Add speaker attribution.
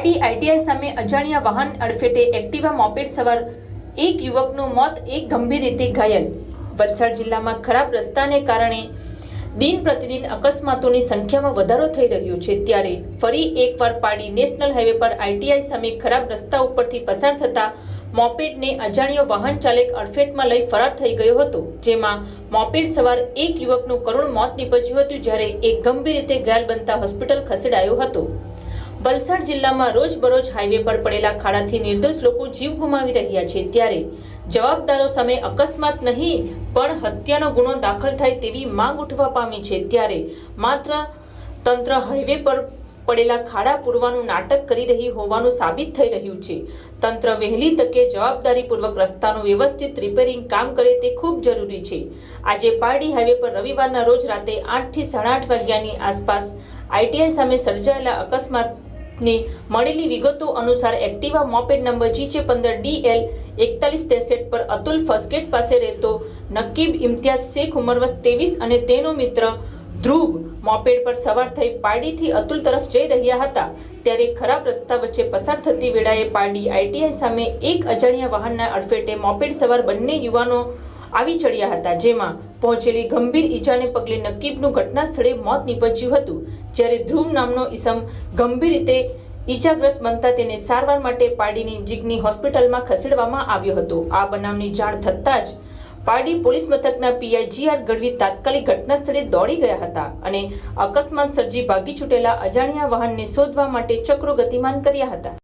Speaker 1: Party ITI સામે અજાણ્યા વાહન અડફેટે એક્ટિવા મોપેડ સવાર એક યુવકનું મોત એક ગંભીર રીતે ઘાયલ. વલસાડ જિલ્લામાં ખરાબ રસ્તાને કારણે દિન પ્રતિદિન અકસ્માતોની સંખ્યામાં વધારો થઈ રહ્યો છે. ત્યારે ફરી એકવાર પાડી નેશનલ હાઈવે પર આઈટીઆઈ સામે ખરાબ રસ્તા ઉપરથી પસાર થતા મોપેડને અજાણ્યો વાહન ચાલક અડફેટમાં લઈ ફરાર થઈ ગયો હતો, જેમાં મોપેડ સવાર એક યુવકનું કરુણ મોત નીપજ્યું હતું, જ્યારે એક ગંભીર રીતે ઘાયલ બનતા હોસ્પિટલ ખસેડાયો હતો. વલસાડ જિલ્લામાં રોજબરોજ હાઈવે પર પડેલા ખાડાથી નિર્દોષ લોકો જીવ ગુમાવી રહ્યા છે ત્યારે જવાબદારો સામે અકસ્માત નહીં, પણ હત્યાનો ગુનો દાખલ થાય તેવી માંગ ઉઠવા પામી છે. ત્યારે માત્ર તંત્ર હાઈવે પર પડેલા ખાડા પૂરવાનું નાટક કરી રહી હોવાનું સાબિત થઈ રહ્યું છે. તંત્ર વહેલી તકે જવાબદારીપૂર્વક રસ્તાનું વ્યવસ્થિત રિપેરિંગ કામ કરે તે ખૂબ જરૂરી છે. આજે પારડી હાઈવે પર રવિવારના રોજ રાતે આઠથી સાડા આઠ વાગ્યાની આસપાસ આઈટીઆઈ સામે સર્જાયેલા અકસ્માતની મળેલી વિગતો અનુસાર એક્ટિવા મોપેડ નંબર જી છે પંદર ડીએલ એકતાલીસ ત્રેસઠ પર અતુલ ફસ્કેટ પાસે રહેતો નકીબ ઇમ્તિયાઝ શેખ ઉંમર વર્ષ ત્રેવીસ અને તેનો મિત્ર ધ્રુવ મોપેડ પર સવાર થઈ પારડીથી અતુલ તરફ જઈ રહ્યા હતા. ત્યારે ખરાબ રસ્તા વચ્ચે પસાર થતી વેળાએ પારડી આઈટીઆઈ સામે એક અજાણ્યા વાહનના અડફેટે મોપેડ સવાર બંને યુવાનો આવી ચડ્યા હતા, જેમાં પહોંચેલી ગંભીર ઈજાને પગલે નકીબનું ઘટના સ્થળે મોત નીપજ્યું હતું. જ્યારે ધ્રુવ નામનો ઈસમ ગંભીર રીતે ઈજાગ્રસ્ત બનતા તેને સારવાર માટે પારડીની જીગની હોસ્પિટલમાં ખસેડવામાં આવ્યો હતો. આ બનાવની જાણ થતાં જ પારડી પોલીસ મથકના પીઆઈ જી આર ગઢવી તાત્કાલિક ઘટના સ્થળે દોડી ગયા હતા અને અકસ્માત સર્જી ભાગી છૂટેલા અજાણ્યા વાહનને શોધવા માટે ચક્રો ગતિમાન કર્યા હતા.